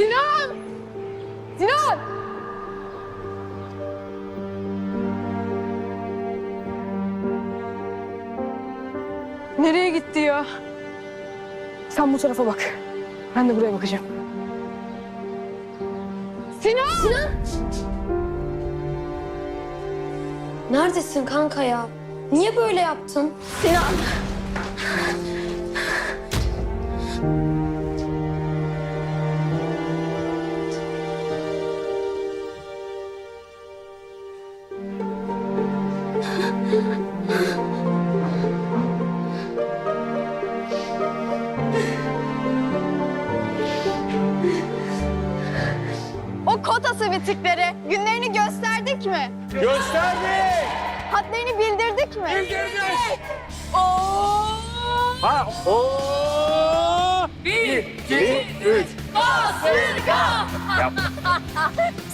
Sinan! Sinan! Nereye gitti ya? Sen bu tarafa bak. Ben de buraya bakacağım. Sinan! Sinan! Neredesin kanka ya? Niye böyle yaptın? Sinan! O kotası bitikleri günlerini gösterdik mi? Gösterdik. Hadlerini bildirdik mi? Bildirdik. Ha, oo. Bir, iki, üç.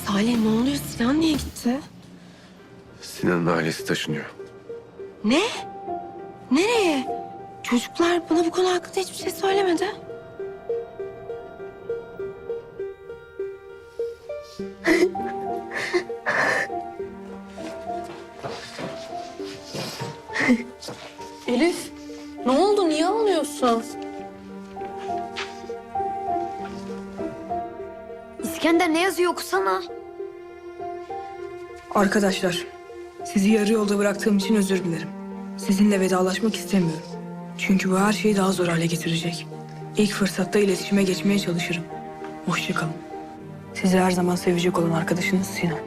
Salih ne oluyor? Sinan niye gitti? Sinan'ın ailesi taşınıyor. Ne? Nereye? Çocuklar bana bu konu hakkında hiçbir şey söylemedi. Elif, ne oldu? Niye ağlıyorsun? İskender ne yazıyor okusana. Arkadaşlar, sizi yarı yolda bıraktığım için özür dilerim. Sizinle vedalaşmak istemiyorum. Çünkü bu her şeyi daha zor hale getirecek. İlk fırsatta iletişime geçmeye çalışırım. Hoşçakalın. Sizi her zaman sevecek olan arkadaşınız Sinan.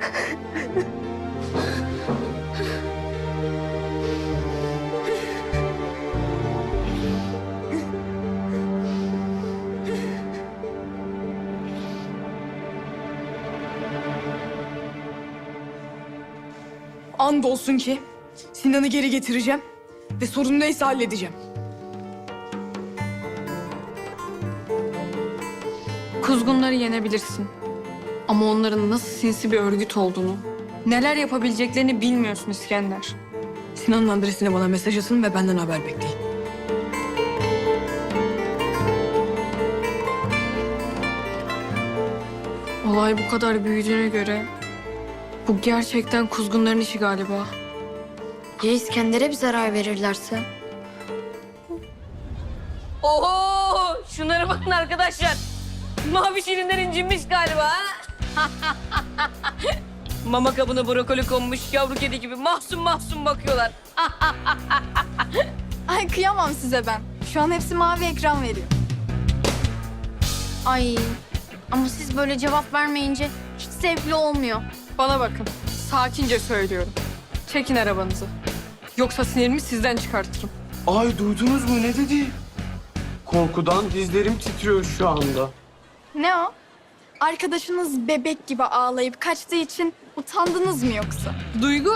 Andolsun ki Sinan'ı geri getireceğim ve sorun neyse halledeceğim. Kuzgunları yenebilirsin. Ama onların nasıl sinsi bir örgüt olduğunu, neler yapabileceklerini bilmiyorsun İskender. Sinan'ın adresine bana mesaj atın ve benden haber bekleyin. Olay bu kadar büyüdüğüne göre bu gerçekten kuzgunların işi galiba. Ya İskender'e bir zarar verirlerse? Oho! Şunlara bakın arkadaşlar. Mavi şirinler incinmiş galiba. ha? Mama kabına brokoli konmuş yavru kedi gibi mahzun mahzun bakıyorlar. Ay kıyamam size ben. Şu an hepsi mavi ekran veriyor. Ay ama siz böyle cevap vermeyince hiç zevkli olmuyor. Bana bakın, sakince söylüyorum. Çekin arabanızı. Yoksa sinirimi sizden çıkartırım. Ay duydunuz mu ne dedi? Korkudan dizlerim titriyor şu anda. Ne o? Arkadaşınız bebek gibi ağlayıp kaçtığı için utandınız mı yoksa? Duygu,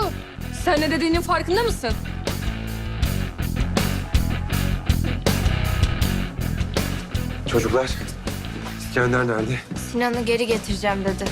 sen ne dediğinin farkında mısın? Çocuklar, İskender nerede? Sinan'ı geri getireceğim dedi.